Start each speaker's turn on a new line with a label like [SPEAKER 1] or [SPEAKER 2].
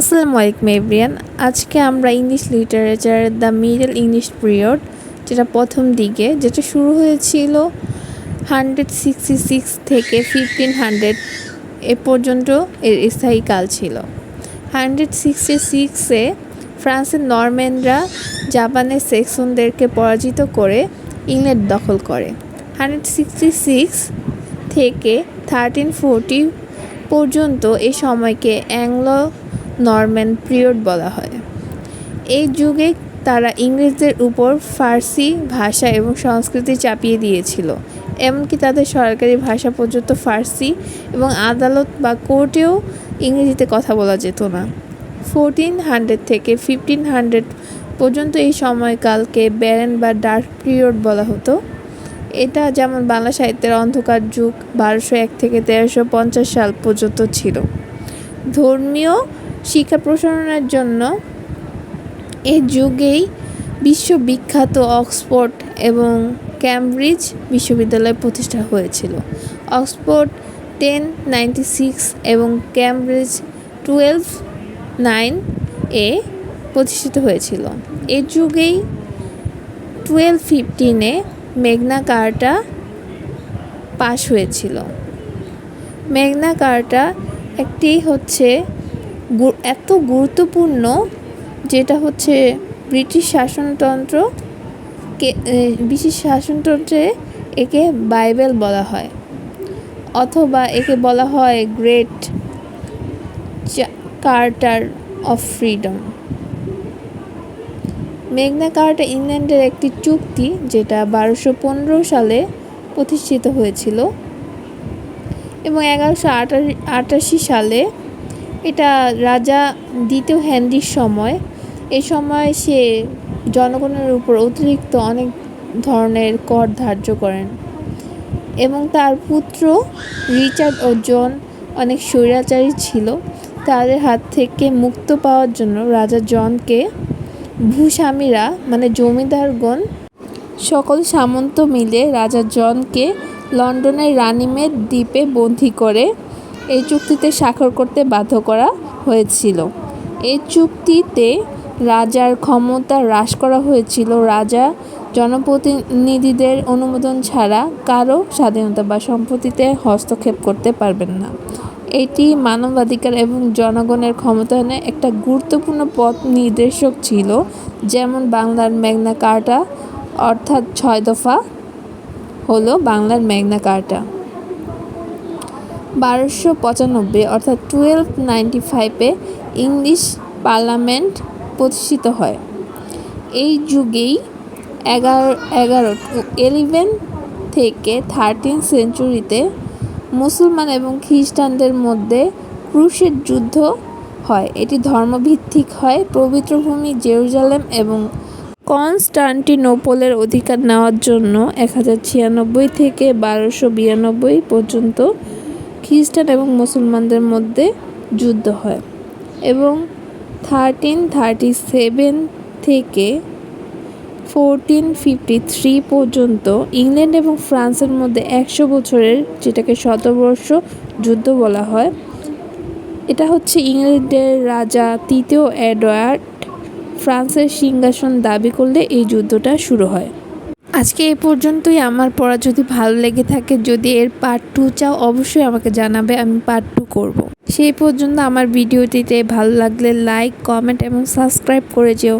[SPEAKER 1] আসসালামু আলাইকুম এভরিয়ান। আজকে আমরা English literature the middle English period, যেটা প্রথম দিকে, যেটা শুরু হয়েছিল হান্ড্রেড সিক্সটি সিক্স থেকে ফিফটিন হান্ড্রেড এ পর্যন্ত এর স্থায়ীকাল ছিল। হান্ড্রেড সিক্সটি সিক্সে ফ্রান্সের নরম্যানরা জাপানের সেক্সনদেরকে পরাজিত করে ইংল্যান্ড দখল করে। হান্ড্রেড সিক্সটি সিক্স থেকে থার্টিন ফোরটি পর্যন্ত এই সময়কে অ্যাংলো নরম্যান পিরিয়ড বলা হয়। এই যুগে তারা ইংরেজদের উপর ফার্সি ভাষা এবং সংস্কৃতি চাপিয়ে দিয়েছিল, এমনকি তাদের সরকারি ভাষা পর্যন্ত ফার্সি এবং আদালত বা কোর্টেও ইংরেজিতে কথা বলা যেত না। ফোরটিন হান্ড্রেড থেকে ফিফটিন হান্ড্রেড পর্যন্ত এই সময়কালকে ব্যারেন বা ডার্ক পিরিয়ড বলা হতো। এটা যেমন বাংলা সাহিত্যের অন্ধকার যুগ বারোশো এক থেকে তেরোশো পঞ্চাশ সাল পর্যন্ত ছিল। ধর্মীয় শিক্ষা প্রসারণের জন্য এই যুগেই বিশ্ববিখ্যাত অক্সফোর্ড এবং ক্যামব্রিজ বিশ্ববিদ্যালয় প্রতিষ্ঠা হয়েছিল। অক্সফোর্ড টেন নাইনটি সিক্স এবং ক্যামব্রিজ টুয়েলভ নাইন এ প্রতিষ্ঠিত হয়েছিল। এ যুগেই টুয়েলভ ফিফটিনে মেঘনা কার্টা পাশ হয়েছিল। মেঘনা কার্টা একটি হচ্ছে এত গুরুত্বপূর্ণ যেটা হচ্ছে ব্রিটিশ শাসনতন্ত্র ব্রিটিশ শাসনতন্ত্রে একে বাইবেল বলা হয়। অথবা একে বলা হয় গ্রেট কার্টার অফ ফ্রিডম। মেঘনা কার্টা ইংল্যান্ডের একটি চুক্তি যেটা বারোশো পনেরো সালে প্রতিষ্ঠিত হয়েছিল এবং এগারোশো আটাশি সালে এটা রাজা দ্বিতীয় হ্যান্ডির সময়। এ সময় সে জনগণের উপর অতিরিক্ত অনেক ধরনের কর ধার্য করেন এবং তার পুত্র রিচার্ড ও জন অনেক স্বৈরাচারী ছিল। তাদের হাত থেকে মুক্ত পাওয়ার জন্য রাজা জনকে ভূস্বামীরা মানে জমিদারগণ, সকল সামন্ত মিলে রাজা জনকে লন্ডনের রানিমেদ দ্বীপে বন্দী করে এই চুক্তিতে স্বাক্ষর করতে বাধ্য করা হয়েছিল। এই চুক্তিতে রাজার ক্ষমতা হ্রাস করা হয়েছিল। রাজা জনপ্রতিনিধিদের অনুমোদন ছাড়া কারও স্বাধীনতা বা সম্পত্তিতে হস্তক্ষেপ করতে পারবেন না। এটি মানবাধিকার এবং জনগণের ক্ষমতায়নে একটা গুরুত্বপূর্ণ পথ নির্দেশক ছিল, যেমন বাংলার মেঘনা কার্টা, অর্থাৎ ছয় দফা হলো বাংলার মেঘনা কার্টা। বারোশো পঁচানব্বই, অর্থাৎ টুয়েলভ নাইনটি ফাইভে ইংলিশ পার্লামেন্ট প্রতিষ্ঠিত হয়। এই যুগেই এগারো এগারো এলিভেন থেকে থার্টিন সেঞ্চুরিতে মুসলমান এবং খ্রিস্টানদের মধ্যে ক্রুশের যুদ্ধ হয়। এটি ধর্মভিত্তিক হয়। পবিত্র ভূমি জেরুজালেম এবং কনস্টান্টিনোপলের অধিকার নেওয়ার জন্য এক হাজার ছিয়ানব্বই থেকে বারোশো বিরানব্বই পর্যন্ত খ্রিস্টান এবং মুসলমানদের মধ্যে যুদ্ধ হয় এবং থার্টিন থার্টি সেভেন থেকে ফোরটিন ফিফটি থ্রি পর্যন্ত ইংল্যান্ড এবং ফ্রান্সের মধ্যে একশো বছরের যেটাকে শতবর্ষ যুদ্ধ বলা হয়, এটা হচ্ছে ইংল্যান্ডের রাজা তৃতীয় এডওয়ার্ড ফ্রান্সের সিংহাসন দাবি করলে এই যুদ্ধটা শুরু হয়। আজকে এই পর্যন্তই আমার পড়া যদি ভালো লেগে থাকে, যদি এর পার্ট টু চাও, অবশ্যই আমাকে জানাবে, আমি পার্ট টু করব। সেই পর্যন্ত আমার ভিডিওটিতে ভালো লাগলে লাইক কমেন্ট এবং সাবস্ক্রাইব করে যেও